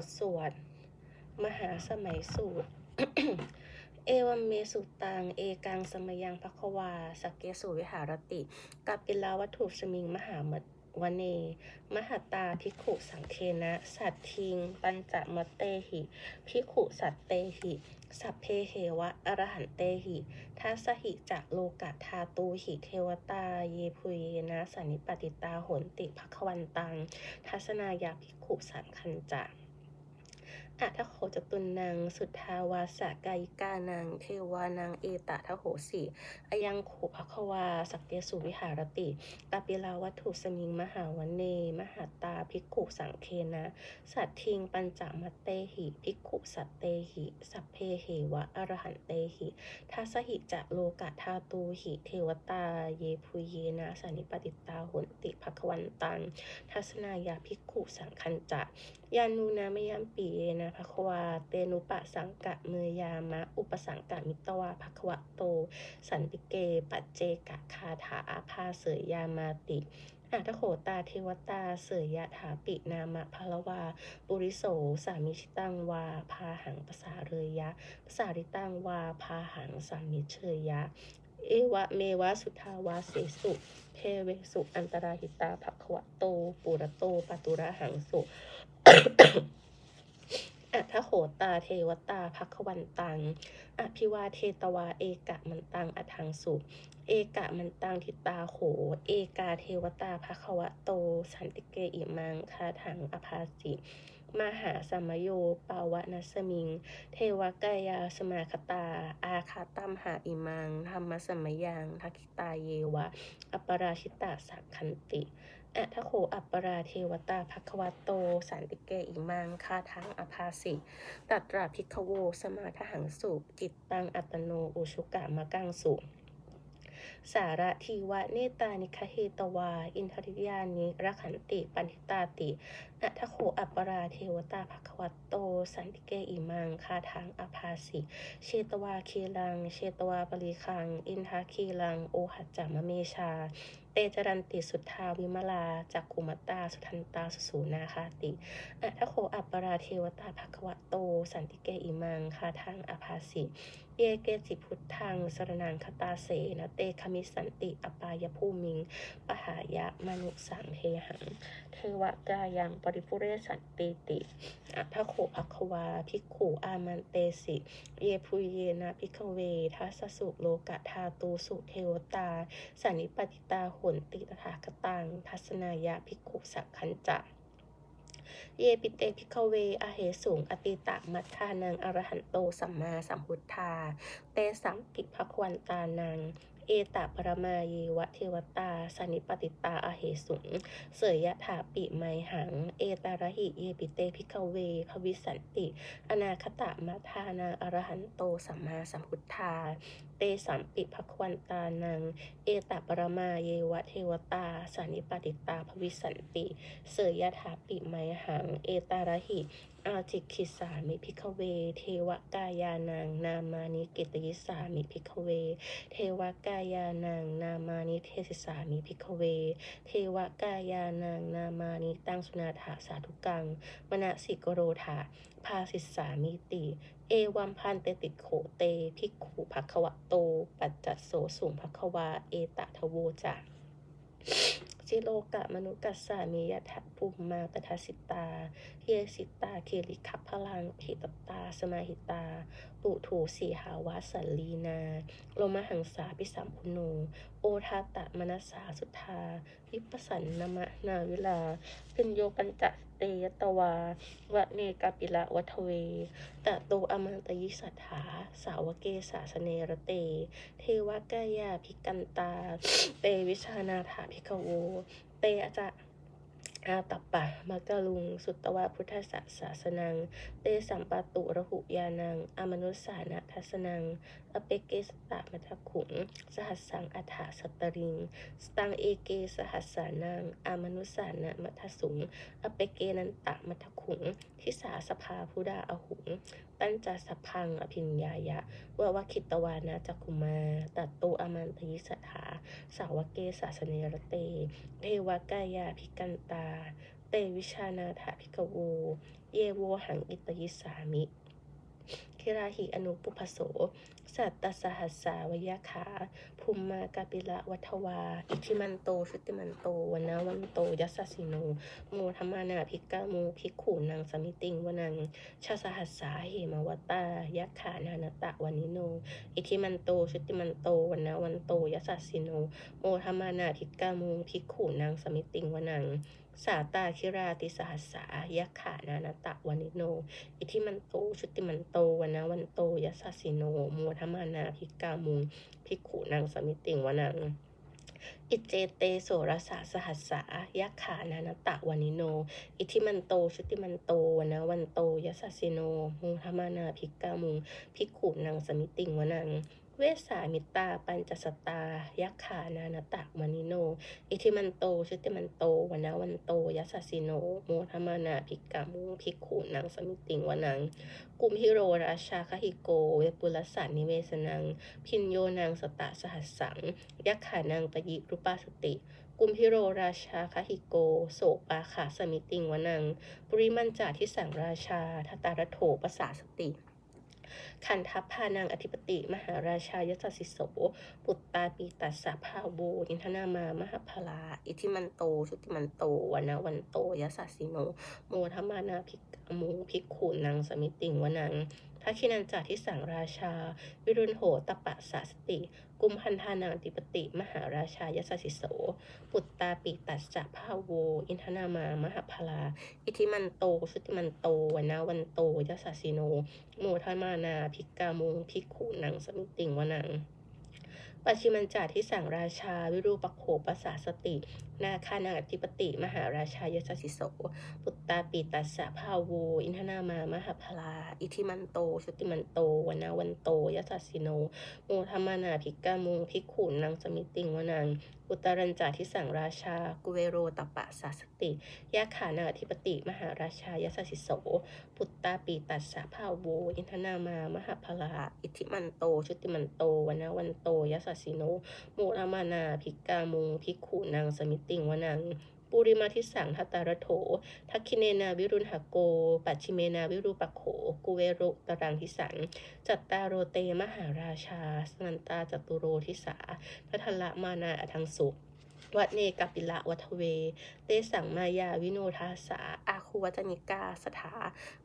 ทสวด มหาสมัยสูตร เอวัมเมสุตัง เอกังสมยังภควาสกเกสุวิหารติกัปปิลาวัตถุสมิงมหามตวเน มหตตาภิขุสังเคนะ สัตทิง ปัญจมเตหิภิขุสัตเตหิ สัพเพเหวะ อรหันเตหิทัสหิจะโลกะทาตูหิเทวตา เยพุเยนะสันิปติตาโหนติภควันตัง ทัศนายาภิขุสังคันจะ อัทโขจตุนนางสุทธาวาสกายิกานังเทวานางเอตทโหสีอายังโขภควา สักเกสุวิหารติกาปิลาวัตถุสมิงมหาวันเน มหาตาภิกขุสังเคนะ สัตทิงปัญจมัตเตหิภิกขุสัตเตหิ สัพเพเหวะอรหันเตหิทัสหิจะโลกะทาตูหิเทวตาเยพุเยนะสันนิปติตาโหนติภควันตังทัศนายาภิกขุสังคันจะ ยานูนามยามปีเยนะภควาเตนุปะสังกะเมยามะ อุปสังกะมิตวาภควะโต สันติเก ปัจเจกะคาถาอาภาเสยยามาติอัตโขตาเทวตาเสยยะถาปินามะพลวา ปุริโส สามิชิตังวา พาหังภาษาเรยยะภาษาริตังวา พาหังสามิเชยยะ เอวะเมวะสุทาวาเสสุ เพเวสุ อันตราหิตาภควะโต ปุระโตปตุระหังสุ อัทโหตาเทวตาภควันตัง อภิวาเทตวาเอกะมันตังอทังสุเอกะมันตังทิตาโข เอกาเทวตาภควะโต สันติเกอิมังคาถังอภาสิมหาสัมโยปาวะนัสมิง เทวกายาสมาคตา อาคาตัมหาอิมังธรรมสมยังทักิตาเยวะ อปราชิตาสักขันติ อัทโขอัปปราเทวตาภควโต สันติเกอิมังคาทังอภาสิตัตราภิกโว สมาทหังสุจิตตังอัตโนอุชุกะมะกังสุสาระทีวะเนตานิคเฮตวา อินทริยานิรักขันติ ปันทิตาติอัทโขอัปปราเทวตาภควโต สันติเกอิมังคาทังอภาสิเชตวาคีลัง เชตวาปริคัง อินทาคีลัง โอหัจจามเมชา เตจรันติสุทธาวิมลาจักขุมตตา สุทันตา สุสูนาคาติอัทโคอัปปราเทวตาภควะโต สันติเกอิมังคาทังอภาสิเยเกจิพุทธังสรนังคตาเสนะเตคมิสันติอปายภูมิง ปหายะมนุสังเทหัง เทวกายังปริปุเรสันติติอัทโขภควาภิกขุอามันเตสิ เยพุเยนะพิกเวทัสสุโลกะทาตูสุเทวตาสันิปติตาหนติตถาคตังทัศนายะภิกขุสักขันจะเยปิเตพิกเว อเหสูง อติตะมัทธานัง อรหันโต สัมมาสัมพุทธา เตสัมปิภควันตานัง เอตปรมาเยวะเทวตาสนิปติตาอาเหสุงเสยยะถาปิไมหัง เอตาระหิเยปิเตพิกเวภวิสันติ อนาคตะมัทานาอรหันโตสัมมาสัมพุทธา เตสัมปิภควันตานัง เอตปรมาเยวะเทวตาสันนิปติตาภวิสันติ เสยยะถาปิไมหัง เอตาระหิ อาจิกิสามิพิกเว เทวกายานัง นามานิกิตยิสามิพิกเว เทวกายานัง นามานิเทศิสามิพิกเว เทวกายานัง นามานิตังสุนาถาสาธุกัง มณสิกโรธาภาสิสสามิติ เอวัมพันเตติโขเต ภิกขุภควะโต ปัจจโสสุงภควา เอตะทโวจาจิโลกะมนุกัสสามียถะภูมิมาตทัสิตาเยสิตาเคลิขับพลังผิตตา สมาหิตา ปุถูสีหาวาสัลีนาโลมหังสาปิสัมพุโน โอทาตะมนัสสาสุธา วิปสันนมะนาวิลาพินโยปัญจ เตยตวาวะเนกาปิละวัทเวตะโตอมันตยิสัทธาสาวเกสาสเนรเต เทวกายาภิกันตา เตวิชานาถาภิกขโว เตอาจะอาตัปปะมะกะลุง สุตตวะพุทธศาสาสนัง เตสัมปาตุระหุยานัง อมนุสสานะทัสนังอเปเกสตะมัทขุงสหัสสังอัฏฐสตริง สตังเอเกสหัสสานังอมนุสานะมัทสุง อเปเกนันตะมัทขุงทิสาสภาพุดาอหุง ตั้นจะสพังอภิญญายะวะวะคิตวานาจักุมา ตัตโตอมันตยิสัทธาสาวเกสาสเนรเต เทวกายาภิกันตา เตวิชานาถาภิกโว เยโวหังอิตยิสามิคิราหิอนุปุพโส สัตตสหัสสาวยขา ภูมมากาปิละวัทวา อิทิมันโตชุติมันโตวนาวันโตยัสสสิโนโมธรรมานาภิกกาโมภิกขุนางสมิติงวนังชาสหัสสาเหมวัตตายักขานานตะวานิโน อิทิมันโตชุติมันโตวนาวันโตยัสสสิโนโมธรรมานาภิกกาโมภิกขุนางสมิติงวนังสาตาคิราติสหัสสายักขานานตะวานิโน อิทิมันโตชุติมันโตวันนาวันโตยัสสสิโนโมธรรมานาพิกามุงพิกขุนางสมิติงวนังอิเจเตโสรสาสหัสสายักขานานตะวานิโน อิทิมันโตชุติมันโตวันาวันโตยัสสสิโนโมธรรมานาพิกามุงพิกขุนางสมิติงวนัง เวสสามิตาปัญจสตา ยักขานานตะวานิโน อิทิมันโตชุติมันโตวนาวันโตยัสสิโน โมธมานาภิกกาโมภิกขุนางสมิติงวนัง กุมฮิโรราชาคหิโก เวปุลสานิเวสนัง พินโยนางสตะสหัสสัง ยักขานางปยิรุปาสติ กุมพิโรราชาคหิโก โสปาขาสมิติงวนังปริมันจาทิสังราชาทตตารโถปสาสติ ขันทัพพานางอธิปติ มหาราชายศสิโส ปุตตาปีตัสสะภาโวนินทนามามหาพลา อิทิมันโต ชุติมันโตวันาวันโตยสสสิโน โมธมานาภิกขโมภิกขุนางสมิติงวนัง ทักขินันจาทิสังราชา วิรุณโหตปะสาสติ กุมพันธานางติปติ มหาราชายสสิโส ปุตตาปิตัสจะภาโว อินทนามามหาพลา อิทิมันโต สุติมันโตวนาวันโตยสสสิโน โมทมานา พิกามุงพิกขุนังสมิติงวนัง ปัจฉิมันจาทิสังราชา วิรูปโขปัสสาสติ นาคานาธิปติ มหาราชายสสิโสปุตตาปิตัสสะภาโว อินทนามามหาพลา อิทิมันโตชุติมันโตวนาวันโตยสสสิโนโมธรรมนาภิกามุงภิกขุนังสมิติงวนังอุตรัญจาทิสังราชา กุเวโรตปะสาสติยาขานาธิปติ มหาราชายสสิโสปุตตาปีตัสสะภาโว อินทนามามหาพลา อิทิมันโตชุติมันโตวนาวันโตยสาสิโนโมรามานาภิกกามุงภิกขุนางสมิติงวนังปุริมาทิสังทัตตารโถ ทักคิเนนาวิรุณหโก ปัจฉิเมนาวิรูปโข กุเวโรตรังทิสัง จัตตารโรเตมหาราชา สนันตาจตุโรทิสาทัทละมานาอทังสุ วัดเนกัปปิละวัทเว เตสังมายาวิโนทาสาอาคูวัจนิกาสถา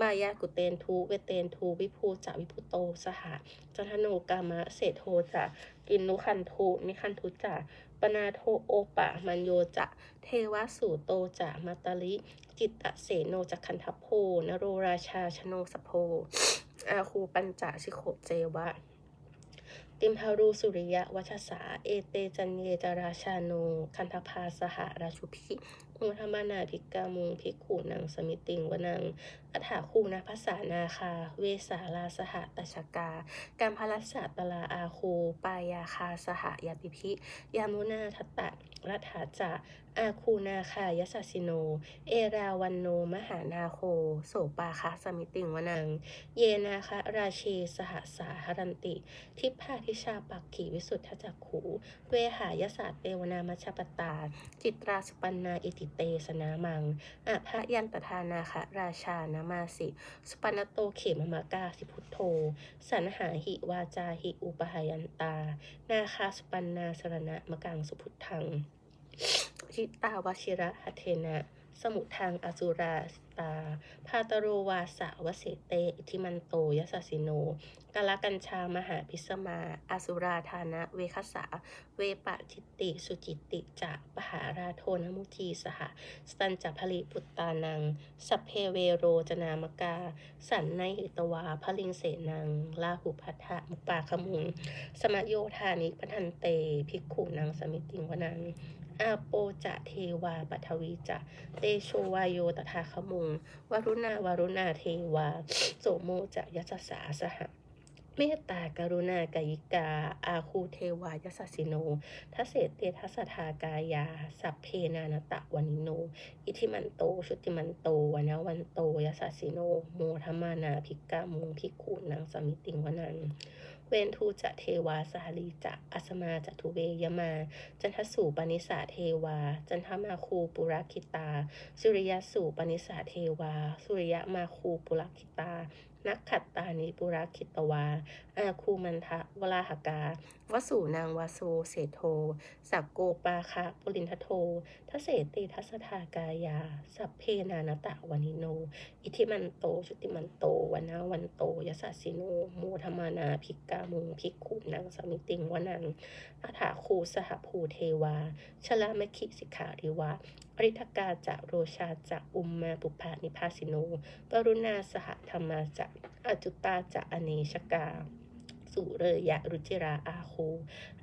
มายากุเตนทูเวเตนทูวิภูจาวิพุโตสหะจันทโนกามะเศโทจะกินนุคันทูนิคันทุจะปนาโทโอปะมันโยจะเทวสูโตจะมาตลิ จิตตเสโนจักขันทโพนโรราชาชโนสโพอาคูปัญจสิโขเจวะ ติมพารูสุริยะวัชสา เอเตจันเยจาราชาโน คันธพาสหราชุพิมุธรรมานาภิกามุงภิกขุนังสมิติงวนัง อัฐาคูนาภาษานาคา เวสาลาสหตชกา การพลัสสะตลาอาคูปายาคาสหยาปิพิ ยามุนาทัตตะรัฐาจะอาคูนาคายสสสิโน เอราวันโน มหานาโค โสปาคาสมิติงวนัง เยนาคะราเชสหสาหรันติ ทิพาทิชาปักขีวิสุทธจักขูเวหายศาสตเตวนามัชปตา จิตราสุปันนาอิติเตสนามังอะพะยันตทานาคะราชานามาสิสุปันโตเขมมากาสิพุทโธ สันหาหิวาจาหิอุปหายันตา นาคาสุปันนาสรณะมะกังสุพุทธัง ชิตาวชิระหเทนะ สมุทางอสุราสตา พาตโรวาสาวเสเต อิทิมันโตยสสสิโนกาลกัญชามหาพิสมา อสุราธานะเวคสา เวปะจิตติ สุจิตติจะปหาราโทนมุทีสหสตันจัพลิปุตตานัง สัพเพเวโรจนามกา สันในหิตวาพลิงเสนัง ลาหุพัทธะมุปาขมุง สมโยธานิปทันเต ภิกขุนังสมิติงวนัง อาโปจะเทวาปัทวีจะ เตโชวายโยตถาคมุงวรุณาวรุณาเทวา โสโมจะยัสสาสหะเมตตากรุณากายิกา อาคูเทวายสสสิโนทัสเสเตทัสสทากายา สัพเพนานตะวานิโน อิทิมันโต ชุติมันโตวนาวันโตยสสสิโน โมธรรมานาภิกามุงภิกขุนังสมิติงวนังว เวนทูจะเทวาสาลีจะอัสมาจะทุเวยมา จันทสูปนิสาเทวา จันทมาคูปุรคิตา สุริยสูปนิสาเทวา สุริยมาคูปุรคิตา นักขัตตานิปุราคิตวา อาคูมันทะวราหกาวสูนางวาโซเสโท สักโกปาคะปุรินทโททเสติทัสทากายา สัพเพนานตะวานิโน อิทิมันโตชุติมันโตวันาวันโตยสัสสิโนโมธมานาภิกกามุงภิกขุนังสมิติงวนังอาถาคูสหภูเทวา ชลามคิสิกขาริวะอริทกาจะโรชาจะอุมมาปุพานิพาสิโน ปรุณาสหธรรมาจะอจุตาจะอเนชกา สุเรยะรุจิราอาคู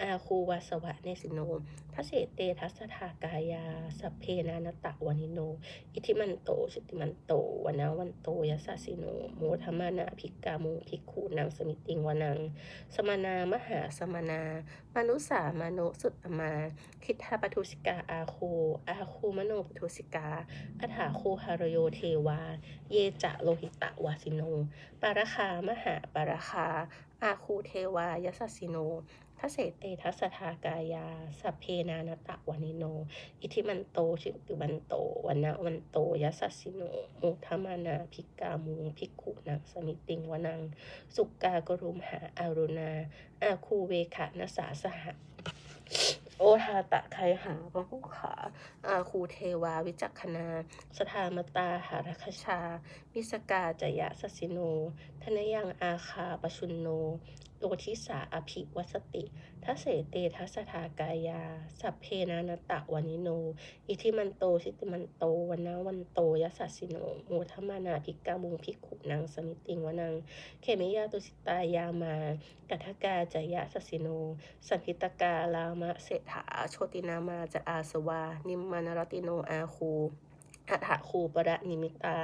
อาคูวาสวะเนสิโนทเสเตทัสทากายาสเพนานตะวานิโน อิทิมันโตชุติมันโตวนาวันโตยัสสิโนโมธรรมานาภิกกามุภิกขุนางสมิติงวนัง สมานามหาสมานามนุสามโนสุตมา คิทธปทุสิกาอาคูอาคูมโนปทุสิกาอัฐาคูหารโยเทวา เยจะโลหิตะวาสิโน ปารคามหาปารคาอาคูเทวายัสสสิโนทเศเตทัสทากายาสเพนานตะวานิโน อิทิมันโตชิตุวันโตวันนะวันโตยัสสสิโนโมทมานาภิกามุงภิกขุนังสมิติงวนัง สุกากรุมหาอารุณาอาคูเวขะนสาสหะ โอทาตะไคหาพระผู้ขาอาคูเทวาวิจักขณาสทามตาหารคชา มิสกาจยะสสิโน ทนยังอาคาปชุนโนโลทิสาอภิวัสติ ทัสเสเตทัสทากายา สัพเพนานตะวานิโน อิทิมันโตชิติมันโตวันนาวันโตยัสสิโนโมทมานาภิกกามุงภิกขุนังสมิติงวนัง เขมิยาตุสิตายามากัทกาจยะสสสิโน สันพิตกาลามะเศรษฐาโชตินามาจะอาสวา นิมมานรติโนอาคู อัฏฐคูปรนิมิตา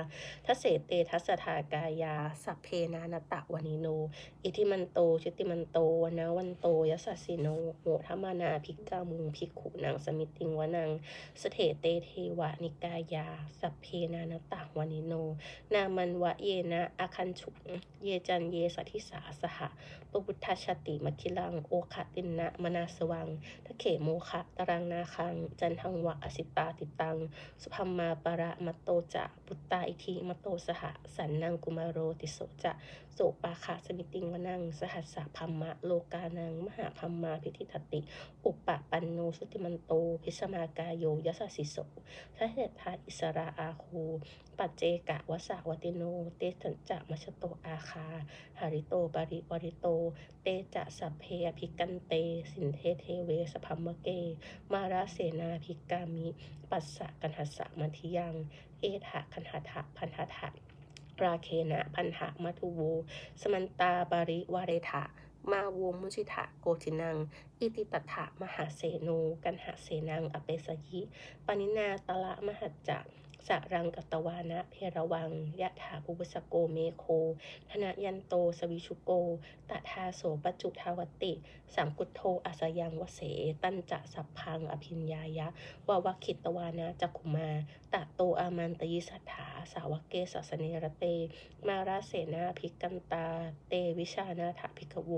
ทเสเตทัสทากายา สัพเพนานตะวานิโน อิทิมันโต ชิติมันโตวนาวันโตยัสสิโนโมทมานาภิกกามุงภิกขุนังสมิติงวนังสเถเตเทวานิกายา สัพเพนานตะวานิโน นามันวะเยนะอาคันฉุงเยจันเยสัทิสาสหะปพุทธชติมคิลัง โอคตินนะมนาสวังทะเขโมคะตรังนาคัง จันทังวะอสิตาติตัง สุพัมมาปะระมัตโตจะปุตตาอิทิมัตโตสหสันนังกุมารโรติโสจะโสปาคะสมิติงวนังสหัสสะพัมมะโลกานังมหาพัมมาพิธิทติ อุปปะปันโนสุติมันโต พิสมากายโยยัสสิโสทะเหตทาอิสราอาคู ปัจเจกะวสาวติโน เตสัญจะมัชโตอาคาหาริโตปริวริโต เตจะสัพเพอภิกันเต สินเทเทเวสพัมมะเก มาราเสนาภิกามิ ปัสสะกันหัสสะมัทิยัง เอถะกันหัถะพันหถะราเคนะพันหะมัทุโว สมันตาบาริวาเรถะมาโวมุชิทะโกจินัง อิติตถะมหาเสโน กันหาเสนัง อเปสยิปนินาตละมหัจจ สะรังกัตวานะเพระวังยะถาภูวสโกเมโค ธนยันโตสวิชุโกตทาโสปจุทาวติ สังกุโทอาสยังวเส ตันจะสัพพังอภิญญายะวาวคิตวานะจักขุมาตะโตอามันตยิสัทธาสาวกเกสสเนรเต มาราเสนาภิกันตา เตวิชานาถาภิกโว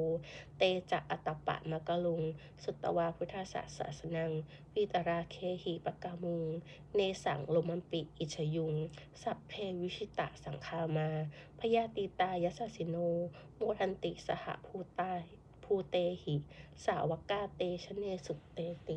เตจะอัตตปะมะกะลุง สุตตวาพุทธศาสสนัง ปิตราเคหิปกามุง เนสังลมันปิอิชยุง สัพเพวิชิตะสังคามา พยาติตายัสสิโน โมทันติสหภูตาภูเตหิ สาวกาเตชะเนสุเตติ